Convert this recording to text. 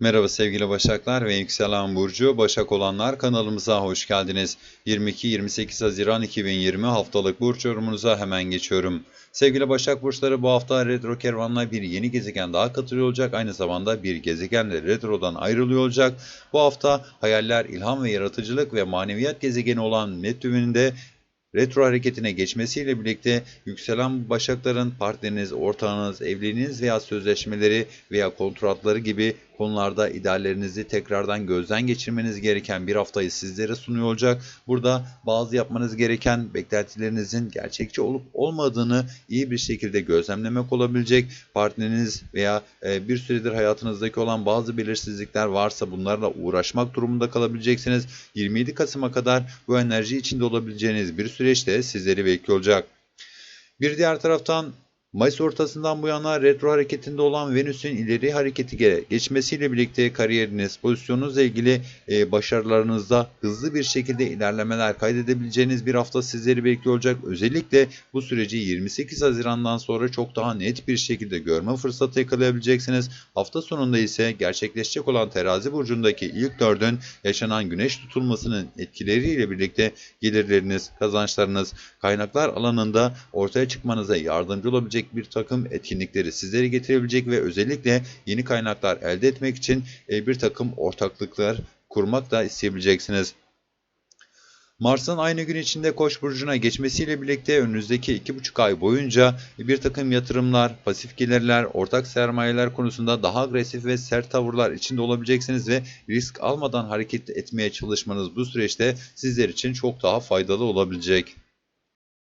Merhaba sevgili Başaklar ve Yükselen Burcu Başak olanlar kanalımıza hoş geldiniz. 22-28 Haziran 2020 haftalık burç yorumunuza hemen geçiyorum. Sevgili Başak Burçları bu hafta retro kervanla bir yeni gezegen daha katılıyor olacak. Aynı zamanda bir gezegenle retrodan ayrılıyor olacak. Bu hafta hayaller, ilham ve yaratıcılık ve maneviyat gezegeni olan Neptün'ün de retro hareketine geçmesiyle birlikte yükselen başakların partneriniz, ortağınız, evliliğiniz veya sözleşmeleri veya kontratları gibi konularda ideallerinizi tekrardan gözden geçirmeniz gereken bir haftayı sizlere sunuyor olacak. Burada bazı yapmanız gereken beklentilerinizin gerçekçi olup olmadığını iyi bir şekilde gözlemlemek olabilecek. Partneriniz veya e, bir süredir hayatınızdaki olan bazı belirsizlikler varsa bunlarla uğraşmak durumunda kalabileceksiniz. 27 Kasım'a kadar bu enerji içinde olabileceğiniz bir süreçte sizleri bekliyor olacak. Bir diğer taraftan Mayıs ortasından bu yana retro hareketinde olan Venüs'ün ileri hareketi ge- geçmesiyle birlikte kariyeriniz, pozisyonunuzla ilgili e, başarılarınızda hızlı bir şekilde ilerlemeler kaydedebileceğiniz bir hafta sizleri bekliyor olacak. Özellikle bu süreci 28 Haziran'dan sonra çok daha net bir şekilde görme fırsatı yakalayabileceksiniz. Hafta sonunda ise gerçekleşecek olan terazi burcundaki ilk dördün yaşanan güneş tutulmasının etkileriyle birlikte gelirleriniz, kazançlarınız, kaynaklar alanında ortaya çıkmanıza yardımcı olabilecek bir takım etkinlikleri sizlere getirebilecek ve özellikle yeni kaynaklar elde etmek için e, bir takım ortaklıklar kurmak da isteyebileceksiniz. Mars'ın aynı gün içinde Koç burcuna geçmesiyle birlikte önümüzdeki iki buçuk ay boyunca bir takım yatırımlar, pasif gelirler, ortak sermayeler konusunda daha agresif ve sert tavırlar içinde olabileceksiniz ve risk almadan hareket etmeye çalışmanız bu süreçte sizler için çok daha faydalı olabilecek.